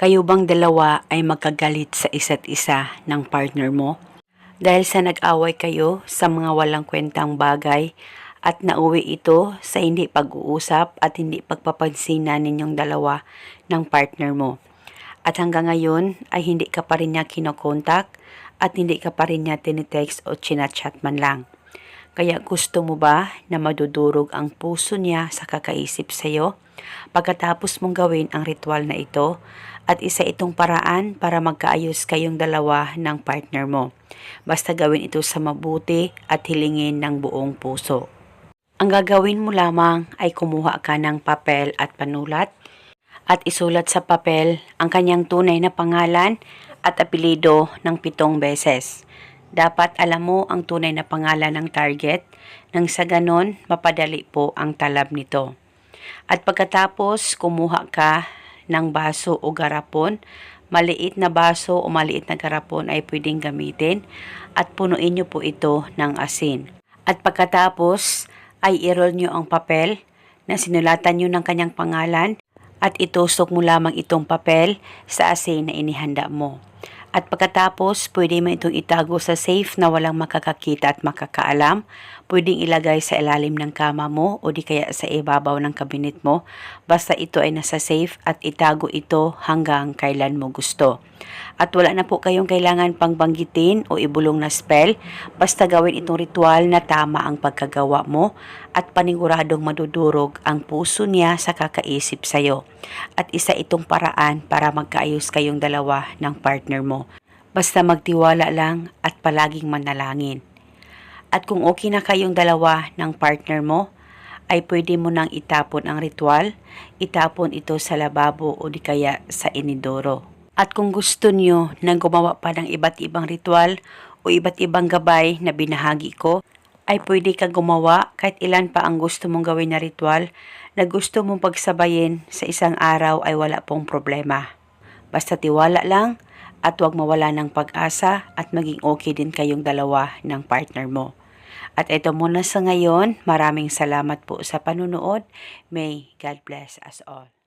Kayo bang dalawa ay magkagalit sa isa't isa ng partner mo? Dahil sa nag-away kayo sa mga walang kwentang bagay at nauwi ito sa hindi pag-uusap at hindi pagpapansinan ninyong dalawa ng partner mo. At hanggang ngayon ay hindi ka pa rin niya kinokontak at hindi ka pa rin niya tinitext o chinachat man lang. Kaya gusto mo ba na madudurog ang puso niya sa kakaisip sa iyo? Pagkatapos mong gawin ang ritual na ito at isa itong paraan para magkaayos kayong dalawa ng partner mo. Basta gawin ito sa mabuti at hilingin ng buong puso. Ang gagawin mo lamang ay kumuha ka ng papel at panulat at isulat sa papel ang kanyang tunay na pangalan at apelido ng pitong beses. Dapat alam mo ang tunay na pangalan ng target nang sa ganon mapadali po ang talab nito. At pagkatapos kumuha ka ng baso o garapon, maliit na baso o maliit na garapon ay pwedeng gamitin at punuin niyo po ito ng asin. At pagkatapos ay i-roll niyo ang papel na sinulatan niyo ng kanyang pangalan at itusok mo lamang itong papel sa asin na inihanda mo. At pagkatapos, pwede mo itong itago sa safe na walang makakakita at makakaalam. Pwedeng ilagay sa ilalim ng kama mo o di kaya sa ibabaw ng kabinet mo. Basta ito ay nasa safe at itago ito hanggang kailan mo gusto. At wala na po kayong kailangan pang banggitin o ibulong na spell. Basta gawin itong ritual na tama ang pagkagawa mo at paniguradong madudurog ang puso niya sa kakaisip sa'yo. At isa itong paraan para magkaayos kayong dalawa ng partner mo. Basta magtiwala lang at palaging manalangin. At kung okay na kayong dalawa ng partner mo, ay pwede mo nang itapon ang ritual, itapon ito sa lababo o di kaya sa inidoro. At kung gusto niyo na gumawa pa ng iba't ibang ritual o iba't ibang gabay na binahagi ko, ay pwede ka gumawa kahit ilan pa ang gusto mong gawin na ritual na gusto mong pagsabayin sa isang araw ay wala pong problema. Basta tiwala lang at huwag mawala ng pag-asa at maging okay din kayong dalawa ng partner mo. At ito muna sa ngayon, maraming salamat po sa panunood. May God bless us all.